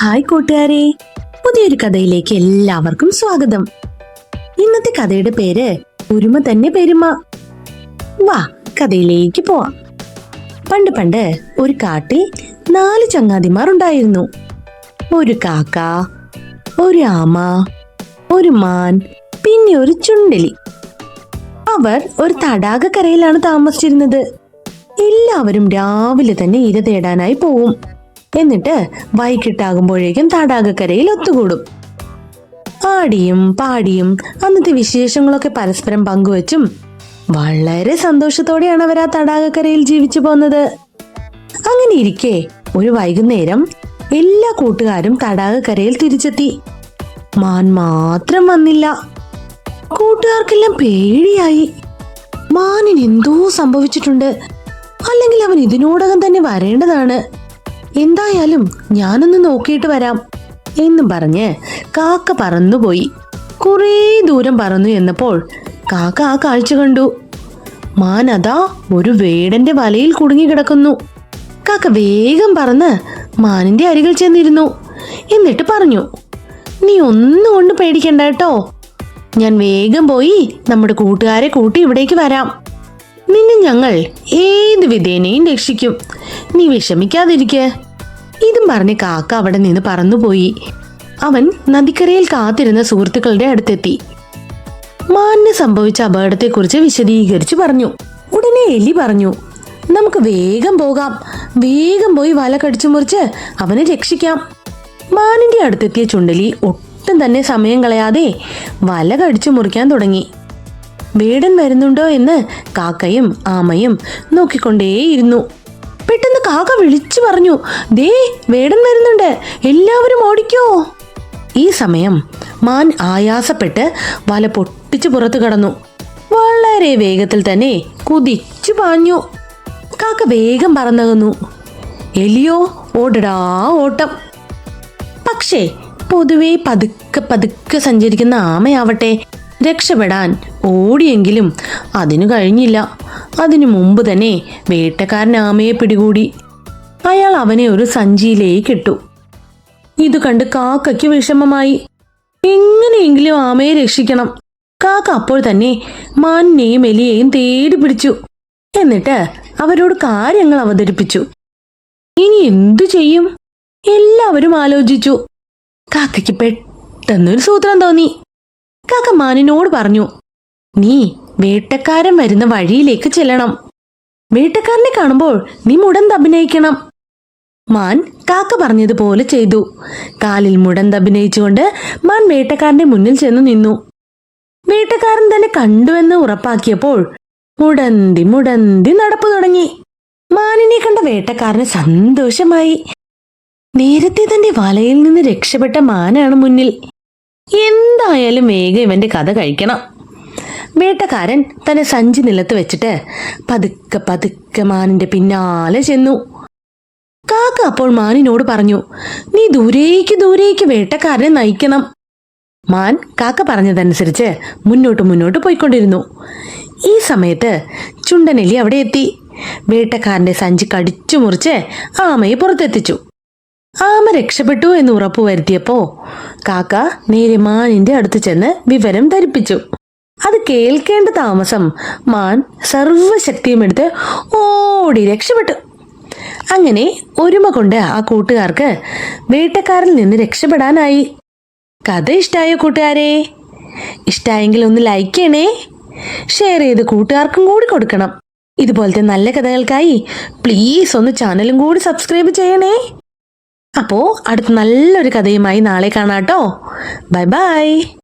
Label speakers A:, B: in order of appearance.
A: Hi കൂട്ടുകാരെ പുതിയൊരു കഥയിലേക്ക് എല്ലാവർക്കും സ്വാഗതം. ഇന്നത്തെ കഥയുടെ പേര് ഒരുമ തന്നെ പെരുമ. വാ കഥയിലേക്ക് പോവാം. പണ്ട് പണ്ട് ഒരു കാട്ടിൽ നാല് ചങ്ങാതിമാർ ഉണ്ടായിരുന്നു. ഒരു കാക്ക ഒരു ആമ ഒരു മാൻ പിന്നെ ഒരു ചുണ്ടലി. അവർ ഒരു തടാകക്കരയിലാണ് താമസിച്ചിരുന്നത്. എല്ലാവരും രാവിലെ തന്നെ ഇര തേടാനായി പോവും. എന്നിട്ട് വൈകിട്ടാകുമ്പോഴേക്കും തടാകക്കരയിൽ ഒത്തുകൂടും. ആടിയും പാടിയും അന്നത്തെ വിശേഷങ്ങളൊക്കെ പരസ്പരം പങ്കുവച്ചും വളരെ സന്തോഷത്തോടെയാണ് അവർ ആ തടാകക്കരയിൽ ജീവിച്ചു പോന്നത് അങ്ങനെ ഇരിക്കെ ഒരു വൈകുന്നേരം എല്ലാ കൂട്ടുകാരും തടാകക്കരയിൽ തിരിച്ചെത്തി. മാൻ മാത്രം വന്നില്ല. കൂട്ടുകാർക്കെല്ലാം പേടിയായി. മാനിന് എന്തോ സംഭവിച്ചിട്ടുണ്ട്. അല്ലെങ്കിൽ അവൻ ഇതിനോടകം തന്നെ വരേണ്ടതാണ്. എന്തായാലും ഞാനൊന്ന് നോക്കിയിട്ട് വരാം എന്നും പറഞ്ഞ് കാക്ക പറന്നുപോയി. കുറേ ദൂരം പറന്നു എന്നപ്പോൾ കാക്ക ആ കാഴ്ച കണ്ടു. മാൻ അതാ ഒരു വേടന്റെ വലയിൽ കുടുങ്ങി കിടക്കുന്നു. കാക്ക വേഗം പറന്ന് മാനിന്റെ അരികിൽ ചെന്നിരുന്നു. എന്നിട്ട് പറഞ്ഞു നീ ഒന്നും കൊണ്ട് പേടിക്കണ്ട കേട്ടോ. ഞാൻ വേഗം പോയി നമ്മുടെ കൂട്ടുകാരെ കൂട്ടി ഇവിടേക്ക് വരാം. നിന്നെ ഞങ്ങൾ ഏത് വിധേനയും രക്ഷിക്കും. നീ വിഷമിക്കാതിരിക്കെ. ഇതും പറഞ്ഞ് കാക്ക അവിടെ നിന്ന് പറന്നുപോയി. അവൻ നദിക്കരയിൽ കാത്തിരുന്ന സുഹൃത്തുക്കളുടെ അടുത്തെത്തി. മാനിന് സംഭവിച്ച അപകടത്തെക്കുറിച്ച് വിശദീകരിച്ചു പറഞ്ഞു. ഉടനെ എലി പറഞ്ഞു നമുക്ക് വേഗം പോകാം. വേഗം പോയി വല കടിച്ചു മുറിച്ച് അവനെ രക്ഷിക്കാം. മാനിന്റെ അടുത്തെത്തിയ ചുണ്ടലി ഒട്ടും തന്നെ സമയം കളയാതെ വല കടിച്ചു മുറിക്കാൻ തുടങ്ങി. വേടൻ വരുന്നുണ്ടോ? എന്ന് കാക്കയും ആമയും നോക്കിക്കൊണ്ടേയിരുന്നു. കാക്ക വിളിച്ചു പറഞ്ഞു ദേ വേടൻ വരുന്നുണ്ട്. എല്ലാവരും ഓടിക്കോ. ഈ സമയം മാൻ ആയാസപ്പെട്ട് വല പൊട്ടിച്ചു പുറത്തു കടന്നു. വളരെ വേഗത്തിൽ തന്നെ കുതിച്ചു പാഞ്ഞു. കാക്ക വേഗം പറന്നകന്നു. എലിയോ ഓടടാ ഓട്ടം. പക്ഷേ പൊതുവെ പതുക്കെ പതുക്കെ സഞ്ചരിക്കുന്ന ആമയാവട്ടെ. രക്ഷപ്പെടാൻ ഓടിയെങ്കിലും അതിനു കഴിഞ്ഞില്ല. അതിനു മുമ്പ് തന്നെ വേട്ടക്കാരൻ ആമയെ പിടികൂടി. അയാൾ അവനെ ഒരു സഞ്ചിയിലേക്ക് ഇട്ടു. ഇത് കണ്ട് കാക്കയ്ക്ക് വിഷമമായി. എങ്ങനെയെങ്കിലും ആമയെ രക്ഷിക്കണം. കാക്ക അപ്പോൾ തന്നെ മാനിനെയും എലിയെയും തേടി പിടിച്ചു. എന്നിട്ട് അവരോട് കാര്യങ്ങൾ അവതരിപ്പിച്ചു. ഇനി എന്തു ചെയ്യും? എല്ലാവരും ആലോചിച്ചു. കാക്കയ്ക്ക് പെട്ടെന്നൊരു സൂത്രം തോന്നി. കാക്ക മാനിനോട് പറഞ്ഞു നീ വേട്ടക്കാരൻ വരുന്ന വഴിയിലേക്ക് ചെല്ലണം. വേട്ടക്കാരനെ കാണുമ്പോൾ നീ മുടന്ത് അഭിനയിക്കണം. മാൻ കാക്ക പറഞ്ഞതുപോലെ ചെയ്തു. കാലിൽ മുടന്ത് അഭിനയിച്ചുകൊണ്ട് മാൻ വേട്ടക്കാരന്റെ മുന്നിൽ ചെന്ന് നിന്നു. വേട്ടക്കാരൻ തന്നെ കണ്ടുവെന്ന് ഉറപ്പാക്കിയപ്പോൾ മുടന്തി മുടന്തി നടപ്പ് തുടങ്ങി. മാനിനെ കണ്ട വേട്ടക്കാരന് സന്തോഷമായി. നേരത്തെ തന്റെ വലയിൽ നിന്ന് രക്ഷപ്പെട്ട മാനാണ് മുന്നിൽ. എന്തായാലും വേഗം ഇവന്റെ കഥ കഴിക്കണം. വേട്ടക്കാരൻ തന്റെ സഞ്ചി നിലത്ത് വെച്ചിട്ട് പതുക്കെ പതുക്കെ മാനിന്റെ പിന്നാലെ ചെന്നു. കാക്ക അപ്പോൾ മാനിനോട് പറഞ്ഞു നീ ദൂരേക്ക് ദൂരേക്ക് വേട്ടക്കാരനെ നയിക്കണം. മാൻ കാക്ക പറഞ്ഞതനുസരിച്ച് മുന്നോട്ട് മുന്നോട്ട് പോയിക്കൊണ്ടിരുന്നു. ഈ സമയത്ത് ചുണ്ടനെലി അവിടെ എത്തി. വേട്ടക്കാരന്റെ സഞ്ചി കടിച്ചു മുറിച്ച് ആമയെ പുറത്തെത്തിച്ചു. ആമ രക്ഷപ്പെട്ടു എന്ന് ഉറപ്പുവരുത്തിയപ്പോ കാക്ക നേരെ മാനിന്റെ അടുത്ത് ചെന്ന് വിവരം ധരിപ്പിച്ചു. അത് കേൾക്കേണ്ട താമസം മാൻ സർവശക്തിയും എടുത്ത് ഓടി രക്ഷപ്പെട്ടു. അങ്ങനെ ഒരുമ കൊണ്ട് ആ കൂട്ടുകാർക്ക് വേട്ടക്കാരിൽ നിന്ന് രക്ഷപ്പെടാനായി. കഥ ഇഷ്ടായോ കൂട്ടുകാരെ? ഇഷ്ടായെങ്കിൽ ഒന്ന് ലൈക്ക് ചെയ്യണേ. ഷെയർ ചെയ്ത് കൂട്ടുകാർക്കും കൂടി കൊടുക്കണം. ഇതുപോലത്തെ നല്ല കഥകൾക്കായി പ്ലീസ് ഒന്ന് ചാനലും കൂടി സബ്സ്ക്രൈബ് ചെയ്യണേ. അപ്പോൾ അടുത്ത നല്ലൊരു കഥയുമായി നാളെ കാണാട്ടോ. Bye bye